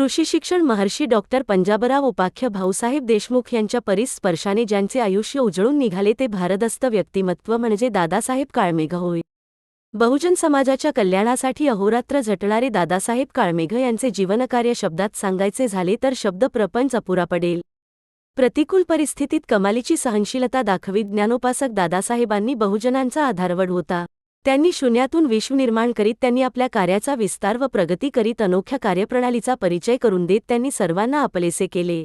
कृषी शिक्षण महर्षी डॉक्टर पंजाबराव उपाख्य भाऊसाहेब देशमुख यांच्या परिस्पर्शाने ज्यांचे आयुष्य उजळून निघाले ते भारदस्त व्यक्तिमत्व म्हणजे दादासाहेब काळमेघ होय. बहुजन समाजाच्या कल्याणासाठी अहोरात्र झटणारे दादासाहेब काळमेघ यांचे जीवनकार्य शब्दात सांगायचे झाले तर शब्द प्रपंच अपुरा पडेल. प्रतिकूल परिस्थितीत कमालीची सहनशीलता दाखवी ज्ञानोपासक दादासाहेबांनी बहुजनांचा आधारवड होता. त्यांनी शून्यातून विश्व निर्माण करीत त्यांनी आपल्या कार्याचा विस्तार व प्रगती करीत अनोख्या कार्यप्रणालीचा परिचय करून देत त्यांनी सर्वांना आपलेसे केले.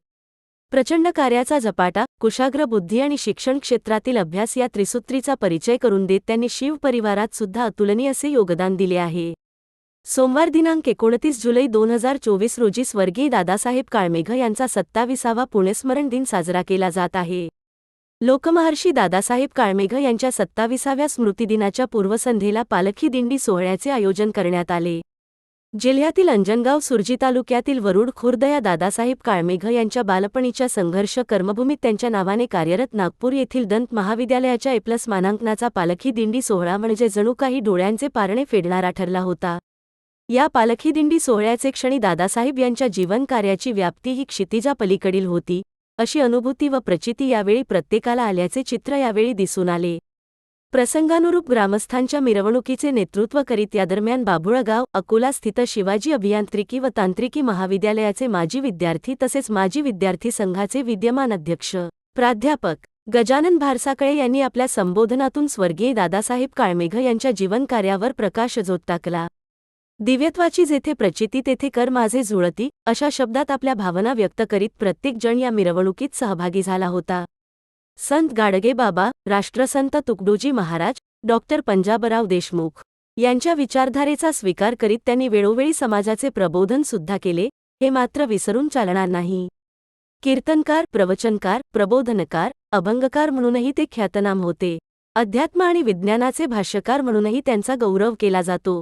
प्रचंड कार्याचा झपाटा कुशाग्र बुद्धी आणि शिक्षण क्षेत्रातील अभ्यास या त्रिसूत्रीचा परिचय करून देत त्यांनी शिव परिवारात सुद्धा अतुलनीय असे योगदान दिले आहे. सोमवार दिनांक एकोणतीस जुलै दोन हजार चोवीस रोजी स्वर्गीय दादासाहेब काळमेघ यांचा सत्ताविसावा पुण्यस्मरण दिन साजरा केला जात आहे. लोकमहर्षी दादासाहेब काळमेघ यांच्या सत्ताविसाव्या स्मृतिदिनाच्या पूर्वसंध्येला पालखी दिंडी सोहळ्याचे आयोजन करण्यात आले. जिल्ह्यातील अंजनगाव सुरजी तालुक्यातील वरुड खुर्द या दादासाहेब काळमेघ यांच्या बालपणीच्या संघर्ष कर्मभूमीत त्यांच्या नावाने कार्यरत नागपूर येथील दंत महाविद्यालयाच्या एप्लस मानांकनाचा पालखी दिंडी सोहळा म्हणजे जणू काही डोळ्यांचे पारणे फेडणारा ठरला होता. या पालखी दिंडी सोहळ्याचे क्षणी दादासाहेब यांच्या जीवनकार्याची व्याप्ती ही क्षितिजा पलीकडील होती. अशी अनुभूती व प्रचिती यावेळी प्रत्येकाला आल्याचे चित्र यावेळी दिसून आले. प्रसंगानुरूप ग्रामस्थांच्या मिरवणुकीचे नेतृत्व करीत यादरम्यान बाभुळगाव अकोला स्थित शिवाजी अभियांत्रिकी व तांत्रिकी महाविद्यालयाचे माजी विद्यार्थी तसेच माजी विद्यार्थी संघाचे विद्यमान अध्यक्ष प्राध्यापक गजानन भारसाकळे यांनी आपल्या संबोधनातून स्वर्गीय दादासाहेब काळमेघ यांच्या जीवनकार्यावर प्रकाशझोत टाकला. दिव्यत्वाची जेथे प्रचिती तेथे कर माझे जुळती अशा शब्दात आपल्या भावना व्यक्त करीत प्रत्येक जण या मिरवणुकीत सहभागी झाला होता. संत गाडगे बाबा राष्ट्रसंत तुकडोजी महाराज डॉक्टर पंजाबराव देशमुख यांच्या विचारधारेचा स्वीकार करीत त्यांनी वेळोवेळी समाजाचे प्रबोधन सुद्धा केले हे मात्र विसरून चालणार नाही. कीर्तनकार प्रवचनकार प्रबोधनकार अभंगकार म्हणूनही ते ख्यातनाम होते. अध्यात्म आणि विज्ञानाचे भाष्यकार म्हणूनही त्यांचा गौरव केला जातो.